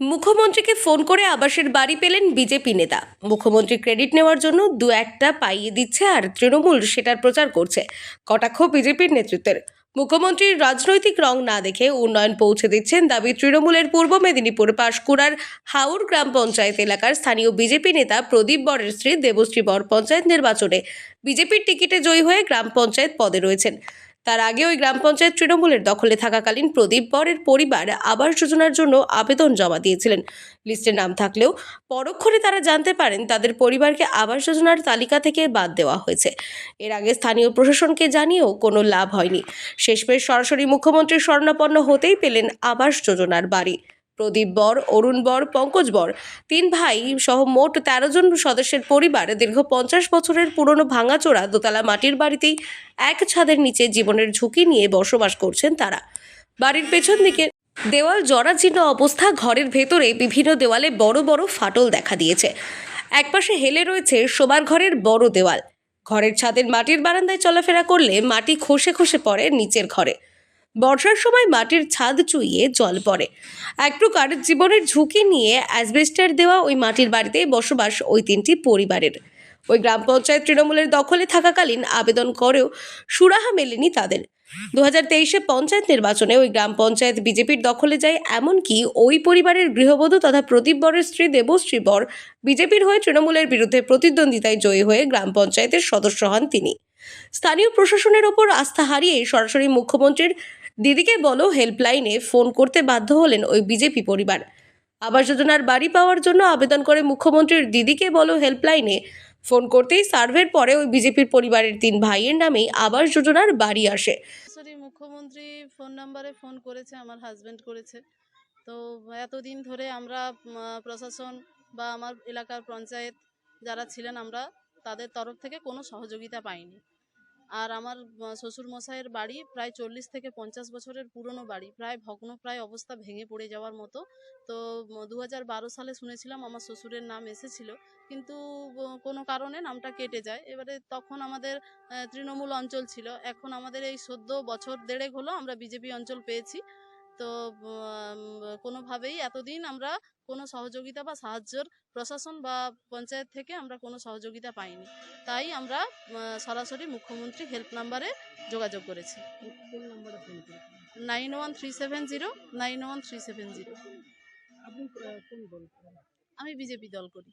মুখ্যমন্ত্রীকে ফোন করে আবাসের বাড়ি পেলেন বিজেপি নেতা। মুখ্যমন্ত্রী ক্রেডিট নেওয়ার জন্য দু একটা পাইয়ে দিচ্ছে আর তৃণমূল সেটার প্রচার করছে। কটাক্ষ বিজেপির নেতৃত্বের। মুখ্যমন্ত্রীর রাজনৈতিক রং না দেখে উন্নয়ন পৌঁছে দিচ্ছেন দাবি তৃণমূলের পূর্ব মেদিনীপুর পাশকুড়ার হাউর গ্রাম পঞ্চায়েত এলাকার স্থানীয় বিজেপি নেতা প্রদীপ বরের স্ত্রী দেবশ্রী বর পঞ্চায়েত নির্বাচনে বিজেপির টিকিটে জয়ী হয়ে গ্রাম পঞ্চায়েত পদে রয়েছেন। তার আগে ওই গ্রাম পঞ্চায়েত তৃণমূলের দখলে থাকাকালীন প্রদীপ বরের পরিবার আবাস যোজনার জন্য আবেদন জমা দিয়েছিলেন। লিস্টে নাম থাকলেও পরক্ষণে তারা জানতে পারেন তাদের পরিবারকে আবাস যোজনার তালিকা থেকে বাদ দেওয়া হয়েছে। এর আগে স্থানীয় প্রশাসনকে জানিয়েও কোনো লাভ হয়নি। শেষমেশ সরাসরি মুখ্যমন্ত্রী স্বর্ণাপন্ন হতেই পেলেন আবাস যোজনার বাড়ি। প্রদীপ বর, অরুণ বর, পঙ্কজ বর। তিন ভাই সহ মোট তেরো জন সদস্যের পরিবার দীর্ঘ পঞ্চাশ বছরের পুরনো ভাঙাচোরা দোতলা মাটির বাড়িতেই এক ছাদের নিচে জীবনের ঝুঁকি নিয়ে বসবাস করছেন তারা। বাড়ির পেছন দিকে দেওয়াল জরাজীর্ণ অবস্থা, ঘরের ভেতরে বিভিন্ন দেওয়ালে বড় বড় ফাটল দেখা দিয়েছে। একপাশে হেলে রয়েছে শোবার ঘরের বড় দেওয়াল। ঘরের ছাদের মাটির বারান্দায় চলাফেরা করলে মাটি খসে খসে পড়ে নিচের ঘরে। বর্ষার সময় মাটির ছাদ চুইয়ে জল পড়ে। এক প্রকার জীবনের ঝুঁকি নিয়ে অ্যাসবেস্টার দেওয়া ওই মাটির বাড়িতে বসবাস ওই তিনটি পরিবারের। ওই গ্রাম পঞ্চায়েত তৃণমূলের দখলে থাকাকালীন আবেদন করেও সুরাহা মেলেনি তাদের। দু হাজার তেইশে পঞ্চায়েত নির্বাচনে ওই গ্রাম পঞ্চায়েত বিজেপির দখলে যায় এমনকি ওই পরিবারের গৃহবধূ তথা প্রদীপ বরের স্ত্রী দেবশ্রী বর বিজেপির হয়ে তৃণমূলের বিরুদ্ধে প্রতিদ্বন্দ্বিতায় জয়ী হয়ে গ্রাম পঞ্চায়েতের সদস্য হন তিনি। স্থানীয় প্রশাসনের ওপর আস্থা হারিয়ে সরাসরি মুখ্যমন্ত্রীর দিদিকে বলো হেল্পলাইনে ফোন করতে বাধ্য হলেন ওই বিজেপি পরিবার। আবাস যোজনার বাড়ি পাওয়ার জন্য আবেদন করে মুখ্যমন্ত্রীর দিদিকে বলো হেল্পলাইনে ফোন করতেই সার্ভের পরে ওই বিজেপির পরিবারের তিন ভাইয়ের নামেই আবাস যোজনার বাড়ি আসে। মুখ্যমন্ত্রী ফোন নাম্বারে ফোন করেছে, আমার হাজব্যান্ড করেছে। তো এতদিন ধরে আমরা প্রশাসন বা আমার এলাকার পঞ্চায়েত যারা ছিলেন আমরা, তাদের তরফ থেকে কোনো সহযোগিতা পাইনি। আর আমার শ্বশুরমশাইয়ের বাড়ি প্রায় চল্লিশ থেকে পঞ্চাশ বছরের পুরনো বাড়ি। প্রায় ভগ্ন প্রায় অবস্থা ভেঙে পড়ে যাওয়ার মতো। তো দু সালে শুনেছিলাম আমার শ্বশুরের নাম এসেছিল। কিন্তু কোনো কারণে নামটা কেটে যায়। এবারে তখন আমাদের তৃণমূল অঞ্চল ছিল। এখন আমাদের এই সদ্য বছর দেড়েক হলো আমরা বিজেপি অঞ্চল পেয়েছি। তো কোনোভাবেই এতদিন আমরা কোনো সহযোগিতা বা সাহায্যর প্রশাসন বা পঞ্চায়েত থেকে আমরা কোনো সহযোগিতা পাইনি। তাই আমরা সরাসরি মুখ্যমন্ত্রী হেল্প নাম্বারে যোগাযোগ করেছি। Nine one three seven zero nine one three seven zero? আমি বিজেপি দল করি।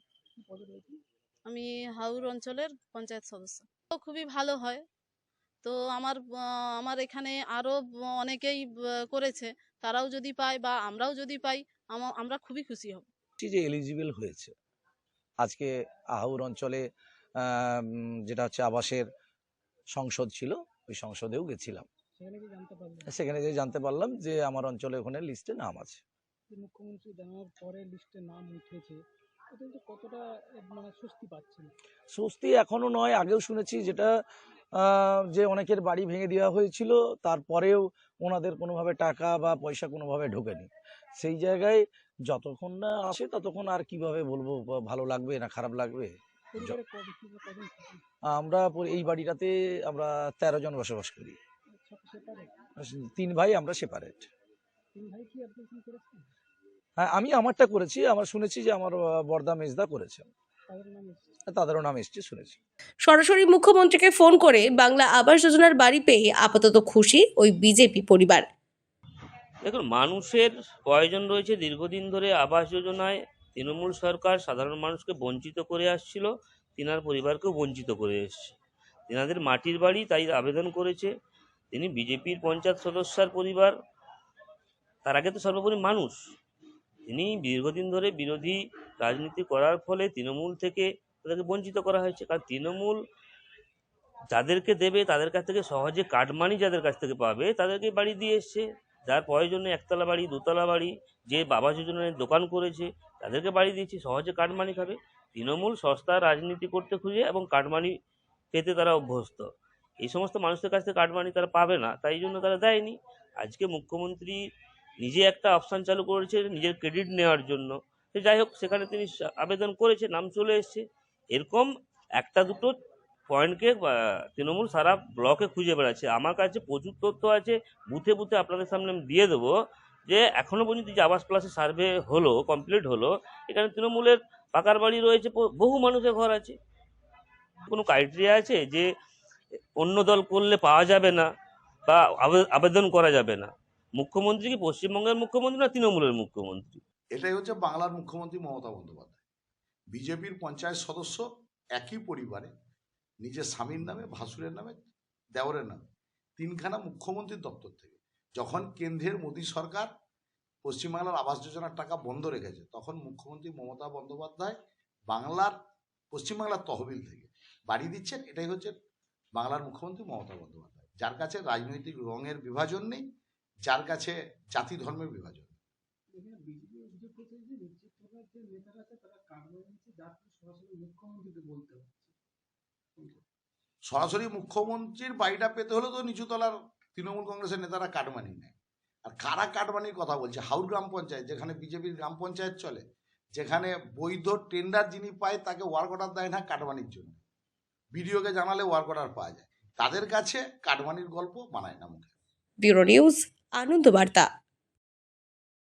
আমি হাউর অঞ্চলের পঞ্চায়েত সদস্য। তো খুবই ভালো হয়। তো আমার আমার এখানে আরও অনেকেই করেছে। তারাও যদি পায় বা আমরাও যদি পাই আমা- আমরা খুবই খুশি হব। যে এলিজিবল হয়েছে আজকে আহাউর অঞ্চলে যেটা হচ্ছে আবাসের সংসদ ছিল ওই সংসদেও গেছিলাম। সেখানে কি জানতে যে জানতে পারলাম যে আমার অঞ্চলে ওখানে লিস্টে নাম আছে। মুখ্যমন্ত্রী জানানোর পরে লিস্টে নাম উঠেছে কতটা মানে স্বস্তি পাচ্ছেন? স্বস্তি এখনও নয় আগেও শুনেছি যেটা যে অনেকের বাড়ি ভেঙে দেওয়া হয়েছিল তারপরেও ওনাদের কোনোভাবে টাকা বা পয়সা কোনোভাবে ঢোকেনি। সেই জায়গায় যতক্ষণ না আসে ততক্ষণ আর কীভাবে বলব ভালো লাগবে না খারাপ লাগবে? আমরা এই বাড়িটাতে আমরা তেরো জন বসবাস করি। তিন ভাই আমরা সেপারেট হ্যাঁ আমি আমারটা করেছি আমার শুনেছি যে আমার বর্দা মেজদা করেছে তাদেরও নাম এসছে শুনেছি। সরাসরি মুখ্যমন্ত্রীকে ফোন করে বাংলা আবাস যোজনার বাড়ি পেয়ে আপাতত খুশি ওই বিজেপি পরিবার। দেখুন মানুষের প্রয়োজন রয়েছে দীর্ঘদিন ধরে আবাস যোজনায়। তৃণমূল সরকার সাধারণ মানুষকে বঞ্চিত করে আসছিল তিনার পরিবারকেও বঞ্চিত করে এসছে। তিনাদের মাটির বাড়ি তাই আবেদন করেছে। তিনি বিজেপির পঞ্চায়েত সদস্যার পরিবার। তার আগে তো সর্বোপরি মানুষ। তিনি দীর্ঘদিন ধরে বিরোধী রাজনীতি করার ফলে তৃণমূল থেকে তাদেরকে বঞ্চিত করা হয়েছে। কারণ তৃণমূল যাদেরকে দেবে, তাদের কাছ থেকে সহজে কাটমানি যাদের কাছ থেকে পাবে, তাদেরকে বাড়ি দিয়ে এসছে। যার প্রয়োজনে একতলা বাড়ি, দোতলা বাড়ি, যে বাবা যোজনায় দোকান করেছে, তাদেরকে বাড়ি দিয়েছে, সহজে কাটমানি খাবে। তৃণমূল সস্তা রাজনীতি করতে খুঁজে এবং কাটমানি পেতে তারা অভ্যস্ত। এই সমস্ত মানুষের কাছ থেকে কাটমানি তারা পাবে না, তাই জন্য তারা দেয়নি। আজকে মুখ্যমন্ত্রী নিজে একটা অপশান চালু করেছে নিজের ক্রেডিট নেওয়ার জন্য। তো যাই হোক, সেখানে তিনি আবেদন করেছে, নাম চলে এসছে। এরকম একটা দুটো পয়েন্টকে তৃণমূল সারা ব্লকে খুঁজে বেড়াচ্ছে। আমার কাছে প্রচুর তথ্য আছে, বুথে বুথে আপনাদের সামনে আমি দিয়ে দেবো যে এখনও পর্যন্ত যে আবাস প্লাসে সার্ভে হলো কমপ্লিট হলো, এখানে তৃণমূলের পাকার বাড়ি রয়েছে বহু মানুষের ঘর আছে। কোনো ক্রাইটেরিয়া আছে যে, অন্য দল করলে পাওয়া যাবে না বা আবে- আবেদন করা যাবে না। মুখ্যমন্ত্রী কি পশ্চিমবঙ্গের মুখ্যমন্ত্রী না তৃণমূলের মুখ্যমন্ত্রী? এটাই হচ্ছে বাংলার মুখ্যমন্ত্রী মমতা বন্দ্যোপাধ্যায়। বিজেপির পঞ্চায়েত সদস্য একই পরিবারে, নিজের স্বামীর নামে, ভাসুরের নামে, দেওরের নামে, তিনখানা মুখ্যমন্ত্রীর দপ্তর থেকে। যখন কেন্দ্রের মোদী সরকার পশ্চিমবাংলার আবাস যোজনার টাকা বন্ধ রেখেছে, তখন মুখ্যমন্ত্রী মমতা বন্দ্যোপাধ্যায় বাংলার, পশ্চিমবাংলার তহবিল থেকে বাড়ি দিচ্ছেন। এটাই হচ্ছে বাংলার মুখ্যমন্ত্রী মমতা বন্দ্যোপাধ্যায়। যার কাছে রাজনৈতিক রঙের বিভাজন নেই যার কাছে জাতি ধর্মের বিভাজন। সরাসরি মুখ্যমন্ত্রীর বাড়িটা পেতে হলে তো নিচুতলার তৃণমূল কংগ্রেসের নেতারা কাটমানি নেয়। আর কারা কাটমানির কথা বলছে? হাউর গ্রাম পঞ্চায়েত যেখানে বিজেপির গ্রাম পঞ্চায়েত চলে যেখানে বৈধ টেন্ডার যিনি পায় তাকে ওয়ার্ক অর্ডার দেয় না কাটমানির জন্য। বিডিওকে জানালে ওয়ার্ক অর্ডার পাওয়া যায়। তাদের কাছে কাটমানির গল্প বানায় না মুখে। Bureau news Anandabarta.